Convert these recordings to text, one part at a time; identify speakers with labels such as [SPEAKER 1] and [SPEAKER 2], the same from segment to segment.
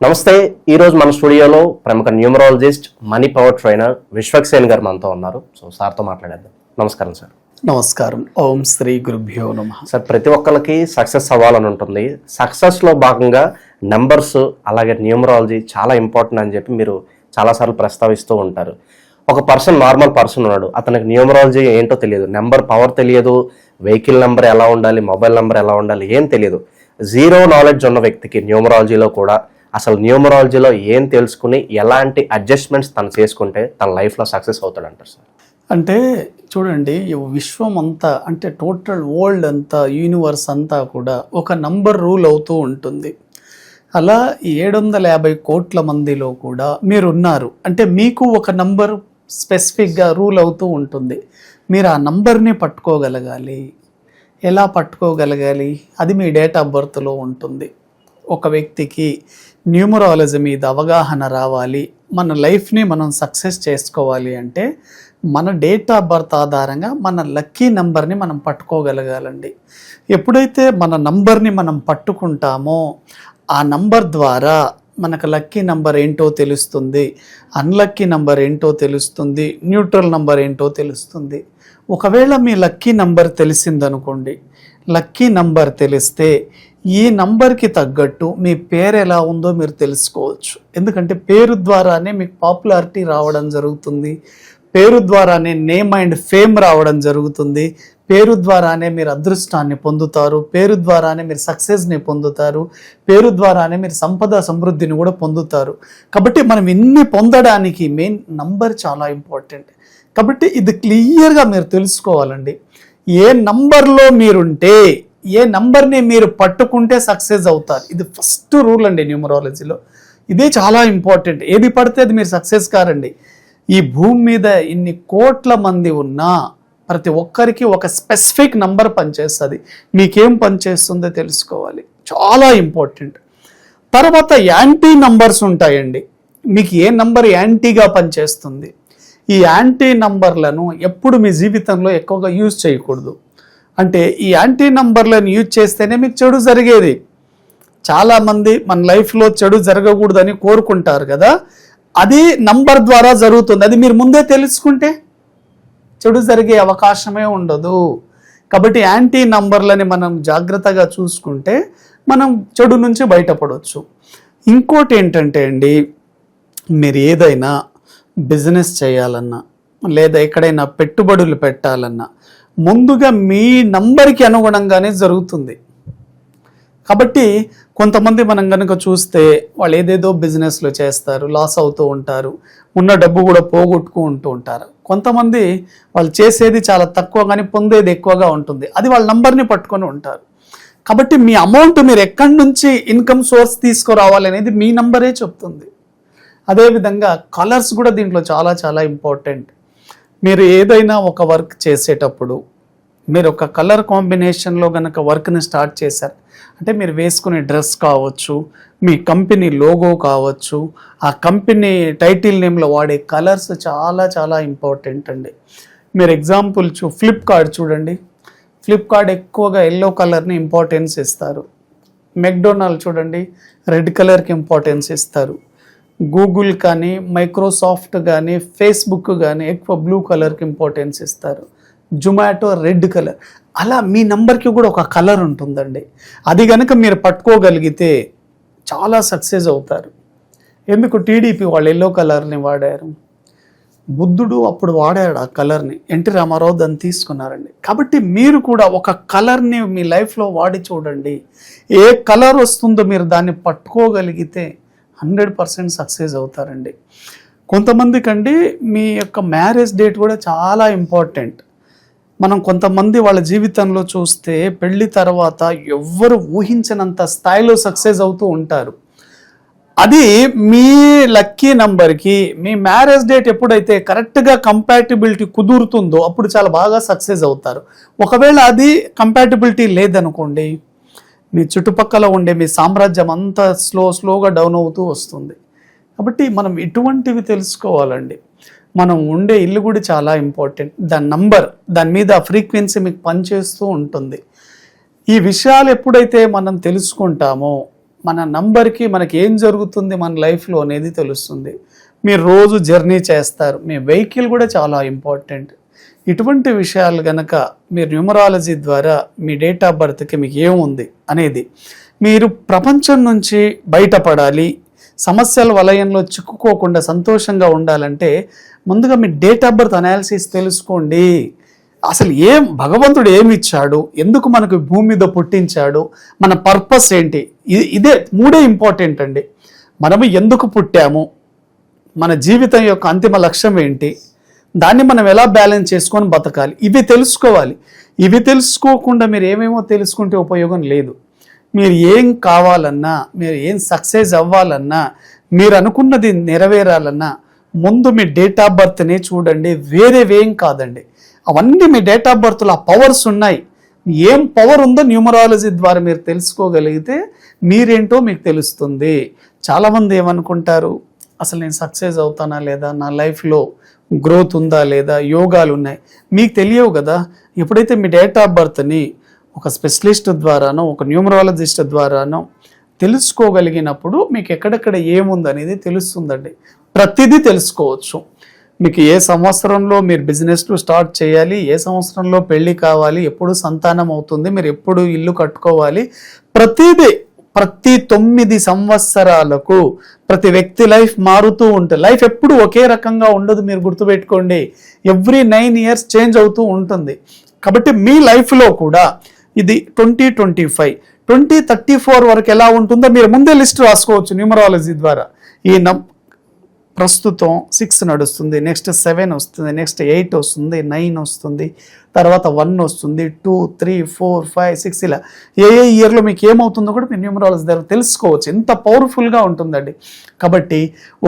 [SPEAKER 1] నమస్తే ఈ రోజు మన స్టూడియోలో ప్రముఖ numerologist money power trainer Vishwaksen గారు మనతో ఉన్నారు. సో సార్తో మాట్లాడేద్దాం. నమస్కారం సార్.
[SPEAKER 2] నమస్కారం. ఓం శ్రీ గురుభ్యో నమ.
[SPEAKER 1] సార్ ప్రతి ఒక్కరికి సక్సెస్ అవ్వాలని ఉంటుంది. సక్సెస్లో భాగంగా నెంబర్స్ అలాగే న్యూమరాలజీ చాలా ఇంపార్టెంట్ అని చెప్పి మీరు చాలాసార్లు ప్రస్తావిస్తూ ఉంటారు. ఒక పర్సన్ నార్మల్ పర్సన్ ఉన్నాడు. అతనికి న్యూమరాలజీ ఏంటో తెలియదు. నెంబర్ పవర్ తెలియదు. వెహికల్ నెంబర్ ఎలా ఉండాలి? మొబైల్ నెంబర్ ఎలా ఉండాలి? ఏం తెలియదు. జీరో నాలెడ్జ్ ఉన్న వ్యక్తికి న్యూమరాలజీలో కూడా అసలు న్యూమరాలజీలో ఏం తెలుసుకుని ఎలాంటి అడ్జస్ట్మెంట్స్ తను చేసుకుంటే తన లైఫ్లో సక్సెస్ అవుతాడంటారు సార్?
[SPEAKER 2] అంటే చూడండి విశ్వం అంతా అంటే టోటల్ వరల్డ్ అంతా యూనివర్స్ అంతా కూడా ఒక నంబర్ రూల్ అవుతూ ఉంటుంది. అలా ఏడు వందల యాభై కోట్ల మందిలో కూడా మీరు ఉన్నారు అంటే మీకు ఒక నంబర్ స్పెసిఫిక్గా రూల్ అవుతూ ఉంటుంది. మీరు ఆ నంబర్ని పట్టుకోగలగాలి. ఎలా పట్టుకోగలగాలి? అది మీ డేట్ ఆఫ్ బర్త్లో ఉంటుంది. ఒక వ్యక్తికి న్యూమరాలజీ మీద అవగాహన రావాలి. మన లైఫ్ని మనం సక్సెస్ చేసుకోవాలి అంటే మన డేట్ ఆఫ్ బర్త్ ఆధారంగా మన లక్కీ నెంబర్ని మనం పట్టుకోగలగాలండి. ఎప్పుడైతే మన నంబర్ని మనం పట్టుకుంటామో ఆ నంబర్ ద్వారా మనకు లక్కీ నంబర్ ఏంటో తెలుస్తుంది అన్లక్కీ నంబర్ ఏంటో తెలుస్తుంది న్యూట్రల్ నంబర్ ఏంటో తెలుస్తుంది. ఒకవేళ మీ లక్కీ నంబర్ తెలిసిందనుకోండి లక్కీ నంబర్ తెలిస్తే ఈ నంబర్కి తగ్గట్టు మీ పేరు ఎలా ఉందో మీరు తెలుసుకోవచ్చు. ఎందుకంటే పేరు ద్వారానే మీకు పాపులారిటీ రావడం జరుగుతుంది. పేరు ద్వారానే నేమ్ అండ్ ఫేమ్ రావడం జరుగుతుంది. పేరు ద్వారానే మీరు అదృష్టాన్ని పొందుతారు. పేరు ద్వారానే మీరు సక్సెస్ని పొందుతారు. పేరు ద్వారానే మీరు సంపద సమృద్ధిని కూడా పొందుతారు. కాబట్టి మనం ఇన్ని పొందడానికి మెయిన్ నంబర్ చాలా ఇంపార్టెంట్. కాబట్టి ఇది క్లియర్గా మీరు తెలుసుకోవాలండి. ఏ నంబర్లో మీరుంటే ఏ నంబర్ని మీరు పట్టుకుంటే సక్సెస్ అవుతారు. ఇది ఫస్ట్ రూల్ అండి న్యూమరాలజీలో. ఇదే చాలా ఇంపార్టెంట్. ఏది పడితే అది మీరు సక్సెస్ కారండి. ఈ భూమి మీద ఇన్ని కోట్ల మంది ఉన్నా ప్రతి ఒక్కరికి ఒక స్పెసిఫిక్ నంబర్ పనిచేస్తుంది. మీకేం పనిచేస్తుందో తెలుసుకోవాలి. చాలా ఇంపార్టెంట్. తర్వాత యాంటీ నంబర్స్ ఉంటాయండి. మీకు ఏ నంబర్ యాంటీగా పనిచేస్తుంది? ఈ యాంటీ నంబర్లను ఎప్పుడు మీ జీవితంలో ఎక్కువగా యూజ్ చేయకూడదు. అంటే ఈ యాంటీ నంబర్లను యూజ్ చేస్తేనే మీకు చెడు జరిగేది. చాలామంది మన లైఫ్లో చెడు జరగకూడదని కోరుకుంటారు కదా. అది నంబర్ ద్వారా జరుగుతుంది. అది మీరు ముందే తెలుసుకుంటే చెడు జరిగే అవకాశమే ఉండదు. కాబట్టి యాంటీ నంబర్లని మనం జాగ్రత్తగా చూసుకుంటే మనం చెడు నుంచి బయటపడవచ్చు ఇంకోటి ఏంటంటే అండి మీరు ఏదైనా బిజినెస్ చేయాలన్నా లేదా ఎక్కడైనా పెట్టుబడులు పెట్టాలన్నా ముందుగా మీ నంబర్కి అనుగుణంగానే జరుగుతుంది. కాబట్టి కొంతమంది మనం కనుక చూస్తే వాళ్ళు ఏదేదో బిజినెస్లు చేస్తారు లాస్ అవుతూ ఉంటారు ఉన్న డబ్బు కూడా పోగొట్టుకు ఉంటూ ఉంటారు. కొంతమంది వాళ్ళు చేసేది చాలా తక్కువ కానీ పొందేది ఎక్కువగా ఉంటుంది. అది వాళ్ళ నంబర్ని పట్టుకొని ఉంటారు. కాబట్టి మీ అమౌంట్ మీరు ఎక్కడి నుంచి ఇన్కమ్ సోర్స్ తీసుకురావాలి అనేది మీ నంబరే చెప్తుంది. అదేవిధంగా కలర్స్ కూడా దీంట్లో చాలా చాలా ఇంపార్టెంట్. మీరు ఏదైనా ఒక వర్క్ చేసేటప్పుడు మీరు ఒక కలర్ కాంబినేషన్లో కనుక వర్క్ని స్టార్ట్ చేశారు. అంటే మీరు వేసుకునే డ్రెస్ కావచ్చు మీ కంపెనీ లోగో కావచ్చు ఆ కంపెనీ టైటిల్ నేమ్లో వాడే కలర్స్ చాలా చాలా ఇంపార్టెంట్ అండి. మీరు ఎగ్జాంపుల్ చూ ఫ్లిప్కార్ట్ చూడండి. ఫ్లిప్కార్ట్ ఎక్కువగా ఎల్లో కలర్ని ఇంపార్టెన్స్ ఇస్తారు. మెక్డొనాల్డ్ చూడండి రెడ్ కలర్కి ఇంపార్టెన్స్ ఇస్తారు. గూగుల్ కానీ మైక్రోసాఫ్ట్ కానీ ఫేస్బుక్ కానీ ఎక్కువ బ్లూ కలర్కి ఇంపార్టెన్స్ ఇస్తారు. Zomato red colour. అలా మీ నంబర్కి కూడా ఒక కలర్ ఉంటుందండి. అది కనుక మీరు పట్టుకోగలిగితే చాలా సక్సెస్ అవుతారు. ఎందుకు? టీడీపీ వాళ్ళు ఎల్లో కలర్ని వాడారు. బుద్ధుడు అప్పుడు వాడాడు ఆ కలర్ని. ఎన్టీ రామారావు దాన్ని తీసుకున్నారండి. కాబట్టి మీరు కూడా ఒక కలర్ని మీ లైఫ్లో వాడి చూడండి. ఏ కలర్ వస్తుందో మీరు దాన్ని పట్టుకోగలిగితే హండ్రెడ్ పర్సెంట్ సక్సెస్ అవుతారండి. కొంతమందికండి మీ యొక్క మ్యారేజ్ డేట్ కూడా చాలా ఇంపార్టెంట్. మనం కొంతమంది వాళ్ళ జీవితంలో చూస్తే పెళ్ళి తర్వాత ఎవ్వరు ఊహించినంత స్థాయిలో సక్సెస్ అవుతూ ఉంటారు. అది మీ లక్కీ నంబర్కి మీ మ్యారేజ్ డేట్ ఎప్పుడైతే కరెక్ట్గా కంపాటిబిలిటీ కుదురుతుందో అప్పుడు చాలా బాగా సక్సెస్ అవుతారు. ఒకవేళ అది కంపాటిబిలిటీ లేదనుకోండి మీ చుట్టుపక్కల ఉండే మీ సామ్రాజ్యం అంతా స్లో స్లోగా డౌన్ అవుతూ వస్తుంది. కాబట్టి మనం ఇటువంటివి తెలుసుకోవాలండి. మనం ఉండే ఇల్లు కూడా చాలా ఇంపార్టెంట్. దాని నంబర్ దాని మీద ఫ్రీక్వెన్సీ మీకు పనిచేస్తూ ఉంటుంది. ఈ విషయాలు ఎప్పుడైతే మనం తెలుసుకుంటామో మన నంబర్కి మనకి ఏం జరుగుతుంది మన లైఫ్లో అనేది తెలుస్తుంది. మీరు రోజు జర్నీ చేస్తారు. మీ వెహికల్ కూడా చాలా ఇంపార్టెంట్. ఇటువంటి విషయాలు గనక మీరు న్యూమరాలజీ ద్వారా మీ డేట్ ఆఫ్ బర్త్కి మీకు ఏముంది అనేది మీరు ప్రపంచం నుంచి బయటపడాలి సమస్యల వలయంలో చిక్కుకోకుండా సంతోషంగా ఉండాలంటే ముందుగా మీ డేట్ ఆఫ్ బర్త్ అనాలిసిస్ తెలుసుకోండి. అసలు ఏం భగవంతుడు ఏమి ఇచ్చాడు ఎందుకు మనకు భూమి మీద పుట్టించాడు? మన పర్పస్ ఏంటి? ఇ- ఇదే మూడే ఇంపార్టెంట్ అండి. మనము ఎందుకు పుట్టాము? మన జీవితం యొక్క అంతిమ లక్ష్యం ఏంటి? దాన్ని మనం ఎలా బ్యాలెన్స్ చేసుకొని బతకాలి? ఇవి తెలుసుకోవాలి. ఇవి తెలుసుకోకుండా మీరు ఏమేమో తెలుసుకుంటే ఉపయోగం లేదు. మీరు ఏం కావాలన్నా మీరు ఏం సక్సెస్ అవ్వాలన్నా మీరు అనుకున్నది నెరవేరాలన్నా ముందు మీ డేట్ ఆఫ్ బర్త్ని చూడండి. వేరేవేం కాదండి. అవన్నీ మీ డేట్ ఆఫ్ బర్త్లో ఆ పవర్స్ ఉన్నాయి. ఏం పవర్ ఉందో న్యూమరాలజీ ద్వారా మీరు తెలుసుకోగలిగితే మీరేంటో మీకు తెలుస్తుంది. చాలామంది ఏమనుకుంటారు? అసలు నేను సక్సెస్ అవుతానా లేదా? నా లైఫ్లో గ్రోత్ ఉందా లేదా? యోగాలు ఉన్నాయి. మీకు తెలియవు కదా? ఎప్పుడైతే మీ డేట్ ఆఫ్ బర్త్ని ఒక స్పెషలిస్ట్ ద్వారానో ఒక న్యూమరాలజిస్ట్ ద్వారానో తెలుసుకోగలిగినప్పుడు మీకు ఎక్కడెక్కడ ఏముంది అనేది తెలుస్తుందండి. ప్రతిదీ తెలుసుకోవచ్చు. మీకు ఏ సంవత్సరంలో మీరు బిజినెస్లు స్టార్ట్ చేయాలి ఏ సంవత్సరంలో పెళ్ళి కావాలి ఎప్పుడు సంతానం అవుతుంది మీరు ఎప్పుడు ఇల్లు కట్టుకోవాలి ప్రతిదీ ప్రతి తొమ్మిది సంవత్సరాలకు ప్రతి వ్యక్తి లైఫ్ మారుతూ ఉంటుంది లైఫ్ ఎప్పుడు ఒకే రకంగా ఉండదు మీరు గుర్తుపెట్టుకోండి. ఎవ్రీ నైన్ ఇయర్స్ చేంజ్ అవుతూ ఉంటుంది. కాబట్టి మీ లైఫ్లో కూడా ఇది twenty twenty five. Twenty thirty four వరకు ఎలా ఉంటుందో మీరు ముందే లిస్ట్ రాసుకోవచ్చు న్యూమరాలజీ ద్వారా. ఈ నం ప్రస్తుతం సిక్స్ నడుస్తుంది నెక్స్ట్ సెవెన్ వస్తుంది నెక్స్ట్ ఎయిట్ వస్తుంది నైన్ వస్తుంది తర్వాత వన్ వస్తుంది two three four five six ఇలా ఏ ఏ ఇయర్లో మీకు ఏమవుతుందో కూడా మీరు న్యూమరాలజీ ద్వారా తెలుసుకోవచ్చు. ఎంత పవర్ఫుల్గా ఉంటుందండి. కాబట్టి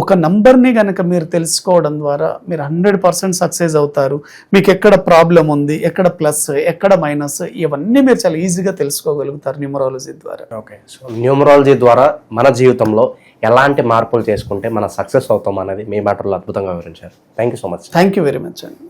[SPEAKER 2] ఒక నంబర్ని కనుక మీరు తెలుసుకోవడం ద్వారా మీరు హండ్రెడ్ పర్సెంట్ సక్సెస్ అవుతారు. మీకు ఎక్కడ ప్రాబ్లం ఉంది ఎక్కడ ప్లస్ ఎక్కడ మైనస్ ఇవన్నీ మీరు చాలా ఈజీగా తెలుసుకోగలుగుతారు న్యూమరాలజీ ద్వారా.
[SPEAKER 1] ఓకే సో న్యూమరాలజీ ద్వారా మన జీవితంలో ఎలాంటి మార్పులు చేసుకుంటే మనం సక్సెస్ అవుతాం అనేది మీ మాటల్లో అద్భుతంగా వివరించారు. Thank you so much
[SPEAKER 2] thank you very much అండి.